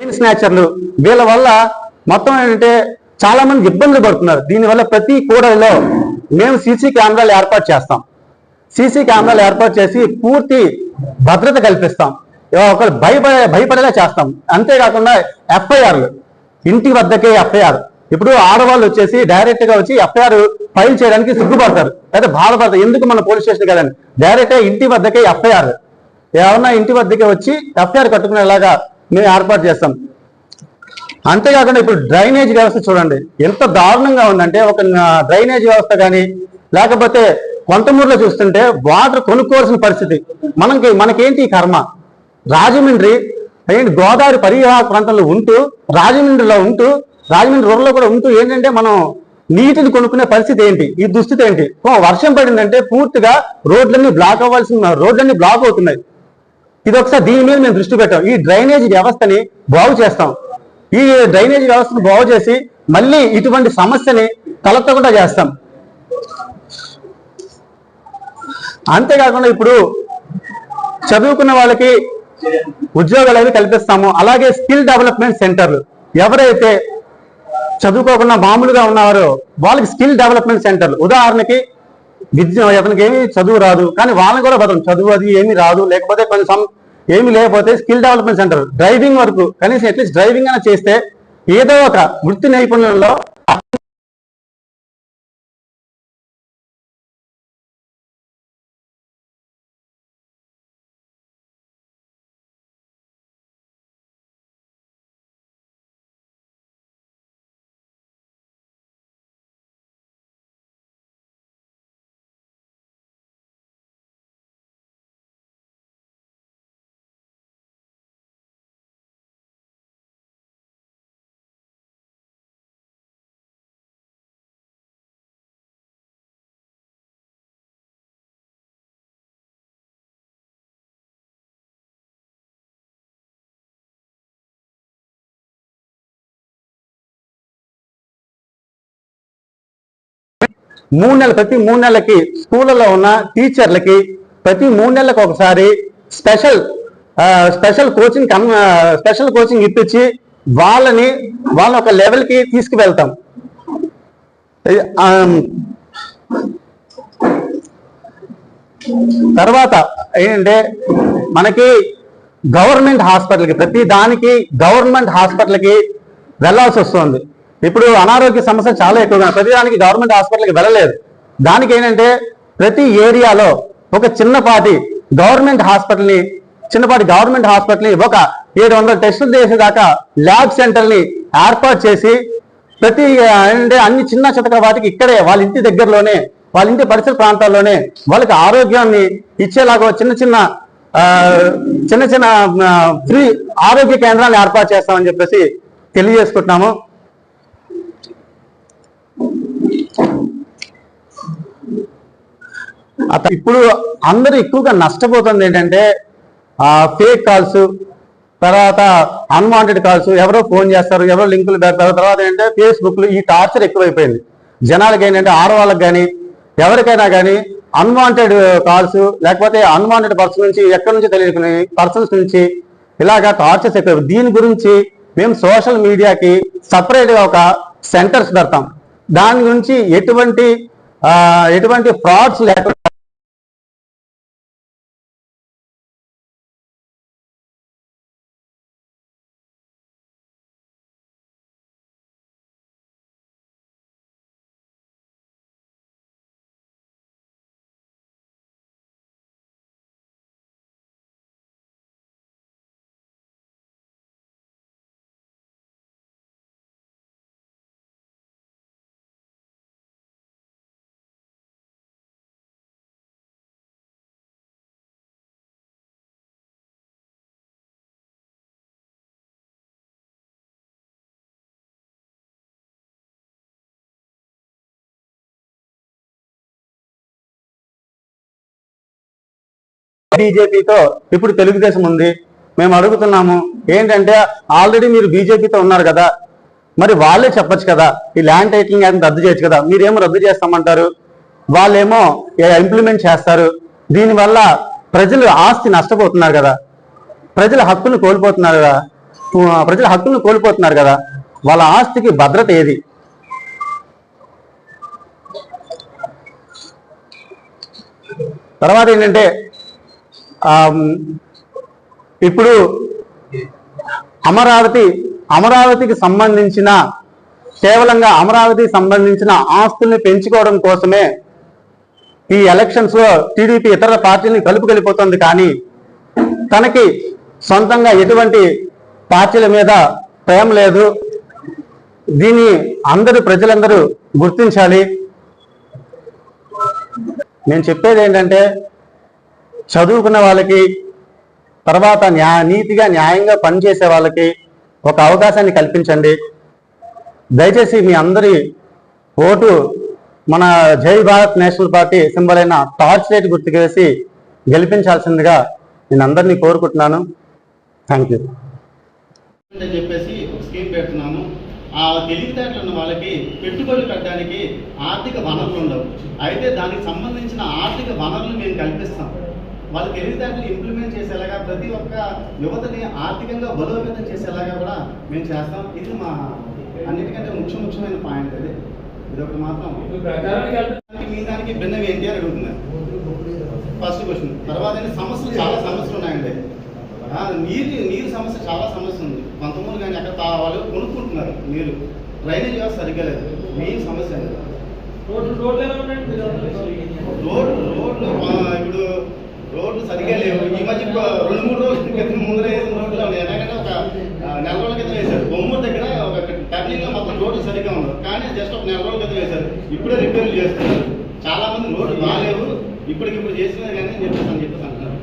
స్నాచర్లు వీళ్ళ వల్ల మొత్తం ఏంటంటే చాలా మంది ఇబ్బందులు పడుతున్నారు. దీనివల్ల ప్రతి కూడలిలో మేము సీసీ కెమెరాలు ఏర్పాటు చేస్తాం. సీసీ కెమెరాలు ఏర్పాటు చేసి పూర్తి భద్రత కల్పిస్తాం. ఒకరు భయపడే భయపడేలా చేస్తాం. అంతేకాకుండా ఎఫ్ఐఆర్లు ఇంటి వద్దకే ఎఫ్ఐఆర్. ఇప్పుడు ఆడవాళ్ళు వచ్చేసి డైరెక్ట్గా వచ్చి ఎఫ్ఐఆర్ ఫైల్ చేయడానికి సిగ్గుపడతారు. అయితే బాధపడతారు. ఎందుకు మన పోలీస్ స్టేషన్ కదండి డైరెక్ట్గా ఇంటి వద్దకే ఎఫ్ఐఆర్. ఏమన్నా ఇంటి వద్దకే వచ్చి ఎఫ్ఐఆర్ కట్టుకునేలాగా మేము ఏర్పాటు చేస్తాం. అంతేకాకుండా ఇప్పుడు డ్రైనేజ్ వ్యవస్థ చూడండి ఎంత దారుణంగా ఉందంటే ఒక డ్రైనేజ్ వ్యవస్థ కానీ లేకపోతే కొంతమూరులో చూస్తుంటే వాటర్ కొనుక్కోవాల్సిన పరిస్థితి. మనకి మనకేంటి కర్మ? రాజమండ్రి ఏంటి గోదావరి పరివాహక ప్రాంతంలో ఉంటూ రాజమండ్రిలో ఉంటూ రాజమండ్రి రూరల్లో కూడా ఉంటూ ఏంటంటే మనం నీటిని కొనుక్కునే పరిస్థితి ఏంటి? ఈ దుస్థితి ఏంటి? వర్షం పడిందంటే పూర్తిగా రోడ్లన్నీ బ్లాక్ అవ్వాల్సిన రోడ్లన్నీ బ్లాక్ అవుతున్నాయి. ఇది ఒకసారి దీని మీద మేము దృష్టి పెట్టాం. ఈ డ్రైనేజ్ వ్యవస్థని బాగు చేస్తాం. ఈ డ్రైనేజ్ వ్యవస్థను బాగు చేసి మళ్ళీ ఇటువంటి సమస్యని తలెత్తకుండా చేస్తాం. అంతేకాకుండా ఇప్పుడు చదువుకున్న వాళ్ళకి ఉద్యోగాలు అవి కల్పిస్తాము. అలాగే స్కిల్ డెవలప్మెంట్ సెంటర్లు. ఎవరైతే చదువుకోకుండా మామూలుగా ఉన్నారో వాళ్ళకి స్కిల్ డెవలప్మెంట్ సెంటర్లు. ఉదాహరణకి విద్య అతనికి ఏమి చదువు రాదు. కానీ వాళ్ళని కూడా బతం చదువు అది ఏమి రాదు. లేకపోతే కొంచెం ఏమి లేకపోతే స్కిల్ డెవలప్మెంట్ సెంటర్. డ్రైవింగ్ వరకు కనీసం అట్లీస్ట్ డ్రైవింగ్ అయినా చేస్తే ఏదో ఒక వృత్తి నైపుణ్యంలో మూడు నెలలు ప్రతి మూడు నెలలకి స్కూళ్ళలో ఉన్న టీచర్లకి ప్రతి మూడు నెలలకు ఒకసారి special special coaching special coaching ఇప్పించి వాళ్ళని వాళ్ళ ఒక లెవెల్కి తీసుకువెళ్తాం. తర్వాత ఏంటంటే మనకి గవర్నమెంట్ హాస్పిటల్కి ప్రతి దానికి గవర్నమెంట్ హాస్పిటల్కి వెళ్ళాల్సి వస్తుంది. ఇప్పుడు అనారోగ్య సమస్య చాలా ఎక్కువగా ప్రతిదానికి గవర్నమెంట్ హాస్పిటల్కి వెళ్ళలేదు. దానికి ఏంటంటే ప్రతి ఏరియాలో ఒక చిన్నపాటి గవర్నమెంట్ హాస్పిటల్ని చిన్నపాటి గవర్నమెంట్ హాస్పిటల్ని ఒక ఏడు వందల టెస్టులు చేసేదాకా ల్యాబ్ సెంటర్ని ఏర్పాటు చేసి ప్రతి అంటే అన్ని చిన్న చితక వాటికి ఇక్కడే వాళ్ళ ఇంటి దగ్గరలోనే వాళ్ళ ఇంటి పరిసర ప్రాంతాల్లోనే వాళ్ళకి ఆరోగ్యాన్ని ఇచ్చేలాగా చిన్న చిన్న చిన్న చిన్న ఫ్రీ ఆరోగ్య కేంద్రాలను ఏర్పాటు చేస్తామని చెప్పేసి తెలియజేసుకుంటున్నాము. ఇప్పుడు అందరూ ఎక్కువగా నష్టపోతుంది ఏంటంటే ఫేక్ కాల్స్ తర్వాత అన్వాంటెడ్ కాల్స్ ఎవరో ఫోన్ చేస్తారు ఎవరో లింకులు పెడతారు తర్వాత ఏంటంటే ఫేస్బుక్లు ఈ టార్చర్ ఎక్కువైపోయింది. జనాలకి ఏంటంటే ఆడవాళ్ళకి కానీ ఎవరికైనా కానీ అన్వాంటెడ్ కాల్స్ లేకపోతే అన్వాంటెడ్ పర్సన్ నుంచి ఎక్కడి నుంచి తెలియకుని పర్సన్స్ నుంచి ఇలాగా టార్చర్స్ ఎక్కువ దీని గురించి మేము సోషల్ మీడియాకి సపరేట్గా ఒక సెంటర్స్ పెడతాం. దాని గురించి ఎటువంటి ఎటువంటి ఫ్రాడ్స్ లేకుండా బీజేపీతో ఇప్పుడు తెలుగుదేశం ఉంది. మేము అడుగుతున్నాము ఏంటంటే ఆల్రెడీ మీరు బీజేపీతో ఉన్నారు కదా. మరి వాళ్ళే చెప్పచ్చు కదా ఈ ల్యాండ్ టైటిలింగ్ యాక్ట్ రద్దు చేయొచ్చు కదా. మీరేమో రద్దు చేస్తామంటారు. వాళ్ళేమో ఇంప్లిమెంట్ చేస్తారు. దీనివల్ల ప్రజలు ఆస్తి నష్టపోతున్నారు కదా. ప్రజల హక్కును కోల్పోతున్నారు కదా. ప్రజల హక్కును కోల్పోతున్నారు కదా. వాళ్ళ ఆస్తికి భద్రత ఏది? తర్వాత ఏంటంటే ఇప్పుడు అమరావతి అమరావతికి సంబంధించిన కేవలంగా అమరావతికి సంబంధించిన ఆస్తుల్ని పెంచుకోవడం కోసమే ఈ ఎలక్షన్స్లో టీడీపీ ఇతర పార్టీని కలుపుకెళ్ళిపోతుంది కానీ తనకి సొంతంగా ఎటువంటి పార్టీల మీద ప్రేమ లేదు. దీన్ని అందరూ ప్రజలందరూ గుర్తించాలి. నేను చెప్పేది ఏంటంటే చదువుకున్న వాళ్ళకి తర్వాత న్యా నీతిగా న్యాయంగా పనిచేసే వాళ్ళకి ఒక అవకాశాన్ని కల్పించండి. దయచేసి మీ అందరి ఓటు మన Jai Bharat national party symbol అయిన టార్చ్ లైట్ గుర్తుకు వేసి గెలిపించాల్సిందిగా నేను అందరినీ కోరుకుంటున్నాను. Thank you. చెప్పేసి ఒక స్కీమ్ పెడుతున్నాను. ఆ తెలివితేటలు ఉన్న వాళ్ళకి పెట్టుబడులు పెట్టడానికి ఆర్థిక వనరులు ఉండవు. అయితే దానికి సంబంధించిన ఆర్థిక వనరులు మేము కల్పిస్తాం. వాళ్ళ తెలివితేటలు ఇంప్లిమెంట్ చేసేలాగా ప్రతి ఒక్క యువతని ఆర్థికంగా బలోపేతం చేసేలాగా కూడా మేము చేస్తాం. ఇది మా అన్నిటికంటే ముఖ్య ముఖ్యమైన పాయింట్ అది. ఇది ఒకటి మాత్రం మీ దానికి భిన్నం ఏంటి అని అడుగుతున్నారు ఫస్ట్ క్వశ్చన్ తర్వాత సమస్యలు చాలా సమస్యలు ఉన్నాయండి. నీరు నీరు సమస్య చాలా సమస్య ఉంది. కొంతమంది కానీ అక్కడ వాళ్ళు కొనుక్కుంటున్నారు నీరు. డ్రైనేజ్ వ్యవస్థ సరిగ్గా లేదు. మెయిన్ సమస్య రోడ్లు రోడ్లు ఇప్పుడు రోడ్లు సరిగ్గా లేవు. ఈ మధ్య ఒక రెండు మూడు రోజుల క్రితం ముందర వేసిన రోడ్లు ఉన్నాయి. ఎందుకంటే ఒక నెల రోజుల క్రితం వేశారు. బొమ్మూరు దగ్గర ఒక టర్నింగ్లో మొత్తం రోడ్లు సరిగ్గా ఉండవు కానీ జస్ట్ ఒక నెల రోజుల క్రితం వేశారు. ఇప్పుడే రిపేర్లు చేస్తున్నారు. చాలా మంది రోడ్లు బాగాలేవు ఇప్పటికిప్పుడు చేసినా కానీ చెప్పేసి అని చెప్పేసి అంటున్నారు.